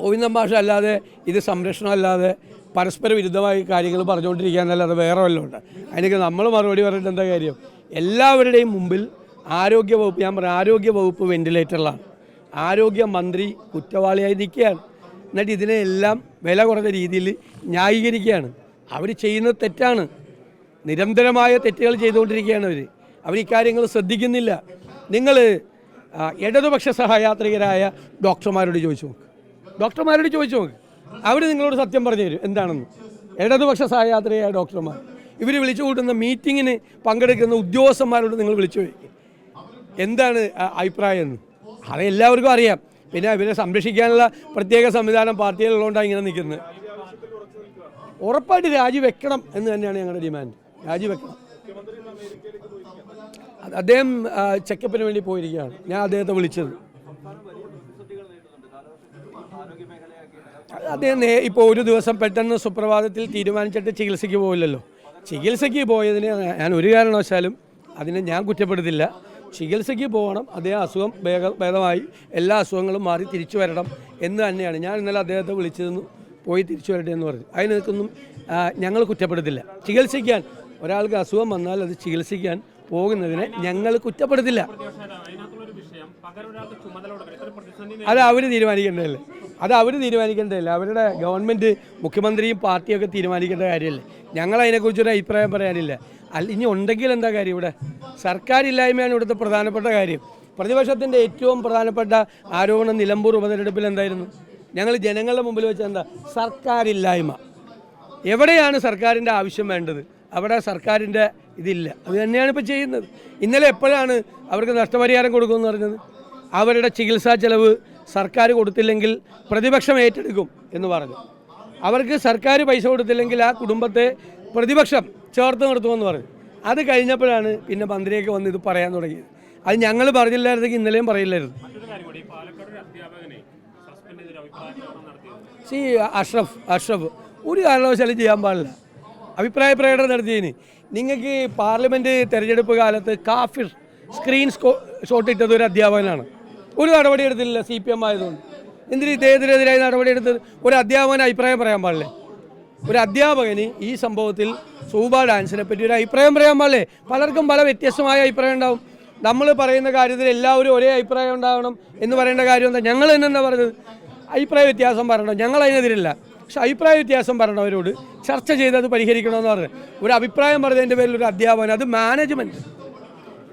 ഗോവിന്ദൻ ഭാഷ അല്ലാതെ ഇത് സംരക്ഷണം അല്ലാതെ പരസ്പര വിരുദ്ധമായി കാര്യങ്ങൾ പറഞ്ഞുകൊണ്ടിരിക്കാനല്ലാതെ വേറെ വല്ലതും ഉണ്ട്. അതിനൊക്കെ നമ്മൾ മറുപടി പറഞ്ഞിട്ട് എന്താ കാര്യം? എല്ലാവരുടെയും മുമ്പിൽ ആരോഗ്യ വകുപ്പ് ഞാൻ പറയാം ആരോഗ്യ വകുപ്പ് വെന്റിലേറ്ററിലാണ്. ആരോഗ്യ മന്ത്രി കുറ്റവാളിയായി നിൽക്കുകയാണ്. എന്നിട്ട് ഇതിനെല്ലാം വില കുറഞ്ഞ രീതിയിൽ ന്യായീകരിക്കുകയാണ്. അവർ ചെയ്യുന്നത് തെറ്റാണ്. നിരന്തരമായ തെറ്റുകൾ ചെയ്തുകൊണ്ടിരിക്കുകയാണ് അവർ. അവർ ഇക്കാര്യങ്ങൾ ശ്രദ്ധിക്കുന്നില്ല. നിങ്ങൾ ഇടതുപക്ഷ സഹയാത്രികരായ ഡോക്ടർമാരോട് ചോദിച്ചു നോക്ക്. ഡോക്ടർമാരോട് ചോദിച്ചു നോക്ക്. അവർ നിങ്ങളോട് സത്യം പറഞ്ഞു തരും എന്താണെന്ന്. ഇടതുപക്ഷ സഹയാത്രയായ ഡോക്ടർമാർ. ഇവർ വിളിച്ചു കൂട്ടുന്ന മീറ്റിങ്ങിന് പങ്കെടുക്കുന്ന ഉദ്യോഗസ്ഥന്മാരോട് നിങ്ങൾ വിളിച്ചു ചോദിക്കും. എന്താണ് അഭിപ്രായം എന്ന്. അത് എല്ലാവർക്കും അറിയാം. പിന്നെ ഇവരെ സംരക്ഷിക്കാനുള്ള പ്രത്യേക സംവിധാനം പാർട്ടിയിലുള്ളതുകൊണ്ടാണ് ഇങ്ങനെ നിൽക്കുന്നത്. ഉറപ്പായിട്ട് രാജിവെക്കണം എന്ന് തന്നെയാണ് ഞങ്ങളുടെ ഡിമാൻഡ്. രാജിവെക്കണം അദ്ദേഹം ചെക്കപ്പിന് വേണ്ടി പോയിരിക്കുകയാണ്. ഞാൻ അദ്ദേഹത്തെ വിളിച്ചത്. അദ്ദേഹം നേ- ഇപ്പോൾ ഒരു ദിവസം പെട്ടെന്ന് സുപ്രഭാതത്തിൽ തീരുമാനിച്ചിട്ട് ചികിത്സയ്ക്ക് പോയില്ലല്ലോ ചികിത്സയ്ക്ക് പോയതിന് ഞാൻ ഒരു കാരണവശാലും അതിനെ ഞാൻ കുറ്റപ്പെടുത്തില്ല. ചികിത്സയ്ക്ക് പോകണം. അദ്ദേഹം അസുഖം ഭേദ ഭേദമായി എല്ലാ അസുഖങ്ങളും മാറി തിരിച്ചു വരണം എന്ന് തന്നെയാണ്. ഞാൻ ഇന്നലെ അദ്ദേഹത്തെ വിളിച്ചതെന്ന് പോയി തിരിച്ചു വരട്ടെ എന്ന് പറഞ്ഞു. അതിനൊന്നും ഞങ്ങൾ കുറ്റപ്പെടുത്തില്ല. ചികിത്സിക്കാൻ ഒരാൾക്ക് അസുഖം വന്നാൽ അത് ചികിത്സിക്കാൻ പോകുന്നതിനെ ഞങ്ങൾ കുറ്റപ്പെടുത്തില്ല. അത് അവർ തീരുമാനിക്കേണ്ടതല്ലേ? അത് അവർ തീരുമാനിക്കേണ്ടതല്ലേ. അവരുടെ ഗവൺമെന്റ് മുഖ്യമന്ത്രിയും പാർട്ടിയൊക്കെ തീരുമാനിക്കേണ്ട കാര്യമല്ലേ? ഞങ്ങൾ അതിനെക്കുറിച്ച് ഒരു അഭിപ്രായം പറയാനില്ല. അല്ല ഇനി ഉണ്ടെങ്കിൽ എന്താ കാര്യം ഇവിടെ? സർക്കാരില്ലായ്മയാണ് ഇവിടുത്തെ പ്രധാനപ്പെട്ട കാര്യം. പ്രതിപക്ഷത്തിന്റെ ഏറ്റവും പ്രധാനപ്പെട്ട ആരോപണം നിലമ്പൂർ ഉപതെരഞ്ഞെടുപ്പിൽ എന്തായിരുന്നു? ഞങ്ങൾ ജനങ്ങളുടെ മുമ്പിൽ വെച്ച എന്താ? സർക്കാരില്ലായ്മ. എവിടെയാണ് സർക്കാരിന്റെ ആവശ്യം വേണ്ടത്? അവിടെ സർക്കാരിന്റെ ഇതില്ല. അത് തന്നെയാണ് ഇപ്പോൾ ചെയ്യുന്നത്. ഇന്നലെ എപ്പോഴാണ് അവർക്ക് നഷ്ടപരിഹാരം കൊടുക്കുമെന്ന് പറഞ്ഞത്? അവരുടെ ചികിത്സാ ചെലവ് സർക്കാർ കൊടുത്തില്ലെങ്കിൽ പ്രതിപക്ഷം ഏറ്റെടുക്കും എന്ന് പറഞ്ഞു. അവർക്ക് സർക്കാർ പൈസ കൊടുത്തില്ലെങ്കിൽ ആ കുടുംബത്തെ പ്രതിപക്ഷം ചേർത്ത് നിർത്തുമെന്ന് പറഞ്ഞു. അത് കഴിഞ്ഞപ്പോഴാണ് പിന്നെ മന്ത്രിയൊക്കെ വന്ന് ഇത് പറയാൻ തുടങ്ങിയത്. അത് ഞങ്ങൾ പറഞ്ഞില്ലായിരുന്നെങ്കിൽ ഇന്നലെയും പറയില്ലായിരുന്നു. സി അഷ്റഫ് അഷ്റഫ്. ഒരു കാരണവശാലും ചെയ്യാൻ പാടില്ല. അഭിപ്രായ പ്രകടനം നടത്തിയതിന്. നിങ്ങൾക്ക് പാർലമെന്റ് തെരഞ്ഞെടുപ്പ് കാലത്ത് കാഫിർ സ്ക്രീൻ സ്കോ ഷോട്ട് ഇട്ടത് ഒരു അധ്യാപകനാണ്. ഒരു നടപടി എടുത്തില്ല സി പി എം ആയതുകൊണ്ട്. എന്തിന് ഇദ്ദേഹത്തിനെതിരായി നടപടി എടുത്തത്? ഒരു അധ്യാപകന് അഭിപ്രായം പറയാൻ പാടില്ലേ? ഒരു അധ്യാപകന് ഈ സംഭവത്തിൽ സൂബ ഡാൻസിനെ പറ്റി ഒരു അഭിപ്രായം പറയാൻ പാടില്ലേ? പലർക്കും പല വ്യത്യസ്തമായ അഭിപ്രായം ഉണ്ടാവും. നമ്മൾ പറയുന്ന കാര്യത്തിൽ എല്ലാവരും ഒരേ അഭിപ്രായം ഉണ്ടാവണം എന്ന് പറയേണ്ട കാര്യം എന്താ? ഞങ്ങൾ തന്നെ എന്താ പറഞ്ഞത് അഭിപ്രായ വ്യത്യാസം പറയണം. ഞങ്ങൾ അതിനെതിരല്ല. പക്ഷെ അഭിപ്രായ വ്യത്യാസം പറയണവരോട് ചർച്ച ചെയ്ത് അത് പരിഹരിക്കണമെന്ന് പറഞ്ഞു ഒരു അഭിപ്രായം പറഞ്ഞതിന്റെ പേരിൽ ഒരു അധ്യാപകൻ അത് മാനേജ്മെന്റ്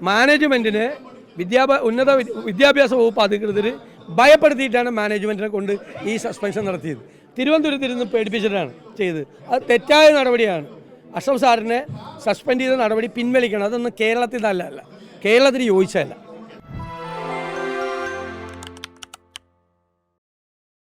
മാനേജ്മെന്റിനെ വിദ്യാഭ്യാസ ഉന്നത വിദ്യാഭ്യാസ വകുപ്പ് അധികൃതർ ഭയപ്പെടുത്തിയിട്ടാണ് മാനേജ്മെന്റിനെ കൊണ്ട് ഈ സസ്പെൻഷൻ നടത്തിയത്. തിരുവനന്തപുരത്ത് ഇരുന്ന് പേടിപ്പിച്ചിട്ടാണ് ചെയ്തത്. അത് തെറ്റായ നടപടിയാണ്. അഷ്റഫ് സാറിനെ സസ്പെൻഡ് ചെയ്ത നടപടി പിൻവലിക്കണം. അതൊന്നും കേരളത്തിൽ നല്ലതല്ല. കേരളത്തിന് യോജിച്ചതല്ല.